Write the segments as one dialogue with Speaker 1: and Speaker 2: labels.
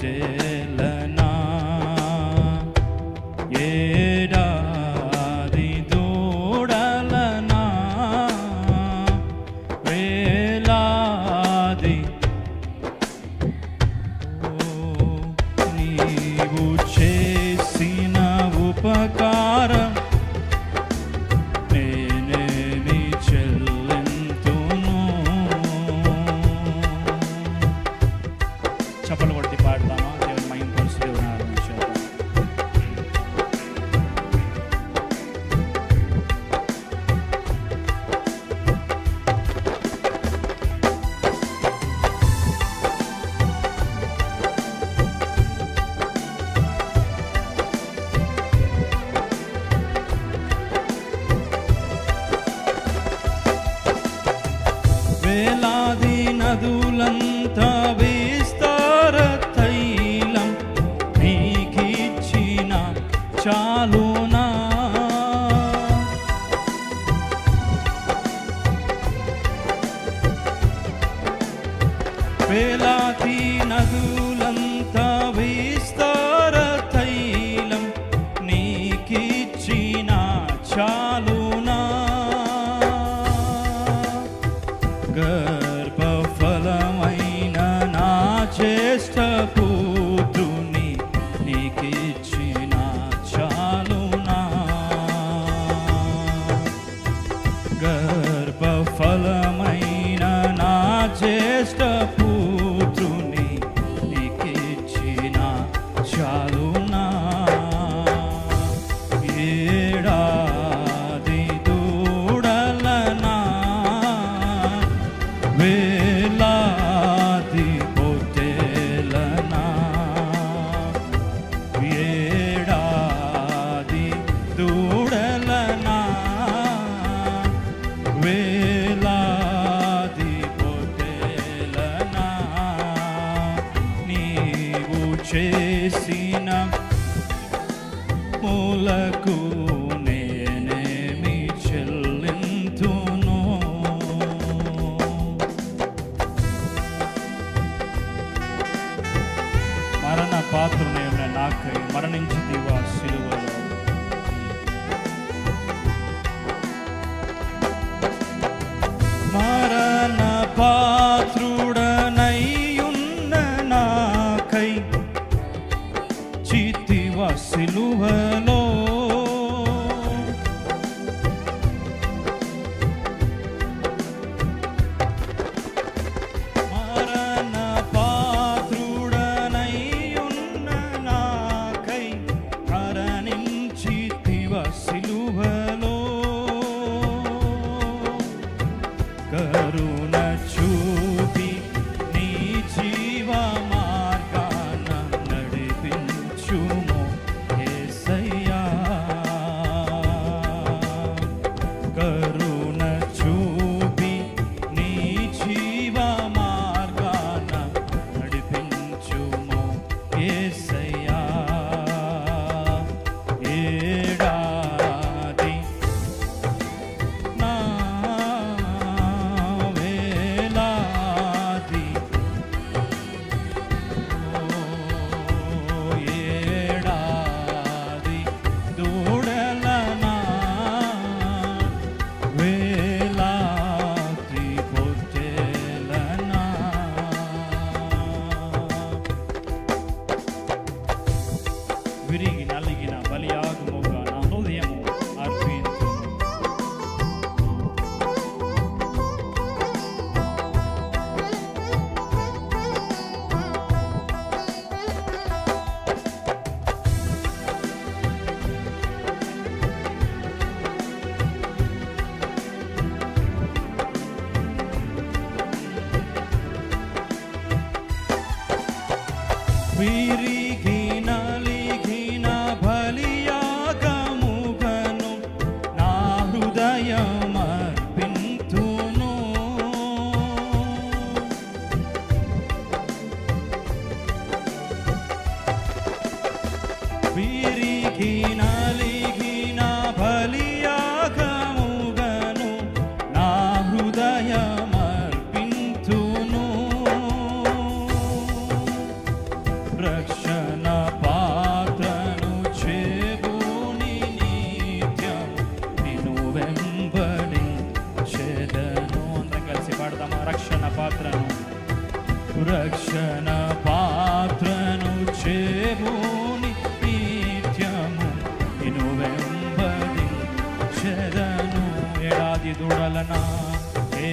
Speaker 1: తేలనా ఏడాది దూడలనా వేలాది నీవు చేసిన ఉపకారం Santo చేసిన మూలకు మరణించి దివా సిలువలో సిలువలో விருகினால் உடலனா ஏ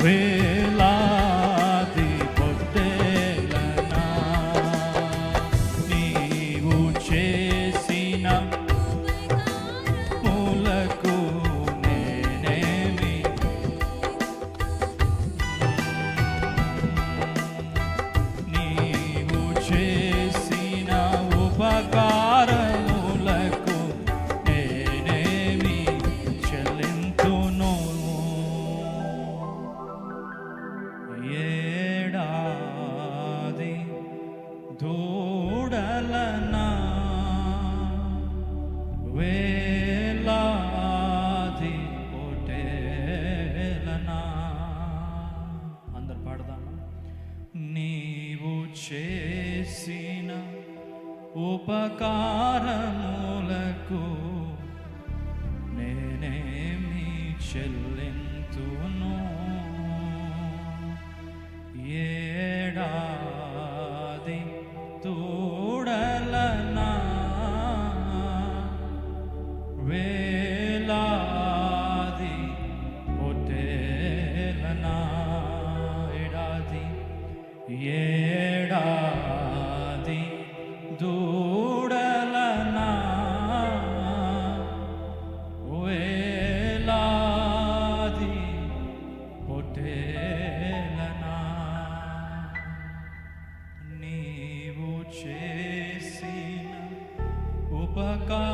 Speaker 1: When తోడలనా? వేలాది కోటేలనా? అందరు పాడదాం నీవు చేసిన ఉపకారములకు నేనేమి చెల్లు వేలనా నీవు చేసిన ఉపకారం